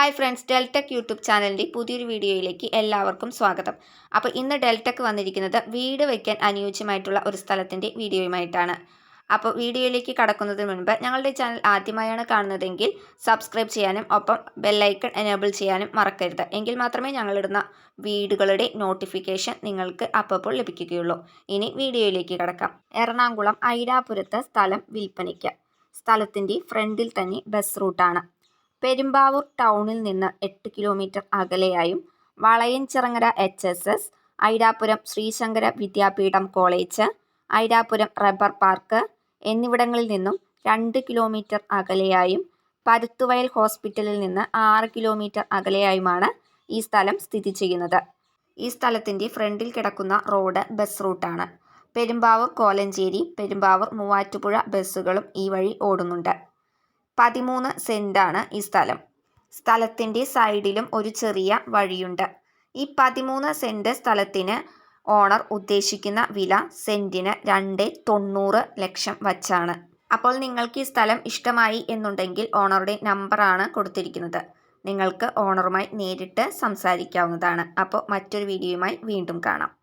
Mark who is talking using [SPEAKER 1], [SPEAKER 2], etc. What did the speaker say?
[SPEAKER 1] Hi friends Deltech YouTube ചാനലിന്റെ പുതിയൊരു വീഡിയോയിലേക്ക് എല്ലാവർക്കും സ്വാഗതം. അപ്പോൾ ഇന്ന് ഡെൽടെക് വന്നിരിക്കുന്നത് വീട് വയ്ക്കാൻ അനുയോജ്യമായിട്ടുള്ള ഒരു സ്ഥലത്തിന്റെ വീഡിയോയുമായിട്ടാണ്. അപ്പോൾ വീഡിയോയിലേക്ക് കടക്കുന്നതിന് മുൻപ് ഞങ്ങളുടെ ചാനൽ ആദ്യമായാണ് കാണുന്നതെങ്കിൽ സബ്സ്ക്രൈബ് ചെയ്യാനും ഒപ്പം ബെല്ലൈക്കൺ എനേബിൾ ചെയ്യാനും മറക്കരുത്. എങ്കിൽ മാത്രമേ ഞങ്ങളിടുന്ന വീടുകളുടെ നോട്ടിഫിക്കേഷൻ നിങ്ങൾക്ക് അപ്പോൾ ലഭിക്കുകയുള്ളൂ. ഇനി വീഡിയോയിലേക്ക് കടക്കാം. എറണാകുളം ഐരാപുരത്ത് സ്ഥലം വിൽപ്പനയ്ക്ക്. സ്ഥലത്തിന്റെ ഫ്രണ്ടിൽ തന്നെ ബസ് റൂട്ടാണ്. പെരുമ്പാവൂർ ടൗണിൽ നിന്ന് എട്ട് kilometre അകലെയായും Valayanchirangara H S S Airapuram Sreesankara Vidyapeetham college Airapuram rubber park എന്നിവിടങ്ങളിൽ നിന്നും രണ്ട് കിലോമീറ്റർ അകലെയായും പരുത്തുവയൽ ഹോസ്പിറ്റലിൽ നിന്ന് ആറ് കിലോമീറ്റർ അകലെയായുമാണ് ഈ സ്ഥലം സ്ഥിതി ചെയ്യുന്നത്. ഈ സ്ഥലത്തിന്റെ ഫ്രണ്ടിൽ കിടക്കുന്ന റോഡ് ബസ് റൂട്ടാണ്. പെരുമ്പാവൂർ കോലഞ്ചേരി പെരുമ്പാവൂർ മൂവാറ്റുപുഴ ബസ്സുകളും ഈ വഴി ഓടുന്നുണ്ട്. പതിമൂന്ന് സെന്റാണ് ഈ സ്ഥലം. സ്ഥലത്തിന്റെ സൈഡിലും ഒരു ചെറിയ വഴിയുണ്ട്. ഈ പതിമൂന്ന് സെന്റ് സ്ഥലത്തിന് ഓണർ ഉദ്ദേശിക്കുന്ന വില സെന്റിന് രണ്ട് തൊണ്ണൂറ് ലക്ഷം വച്ചാണ്. അപ്പോൾ നിങ്ങൾക്ക് ഈ സ്ഥലം ഇഷ്ടമായി എന്നുണ്ടെങ്കിൽ ഓണറുടെ നമ്പറാണ് കൊടുത്തിരിക്കുന്നത്. നിങ്ങൾക്ക് ഓണറുമായി നേരിട്ട് സംസാരിക്കാവുന്നതാണ്. അപ്പോൾ മറ്റൊരു വീഡിയോയുമായി വീണ്ടും കാണാം.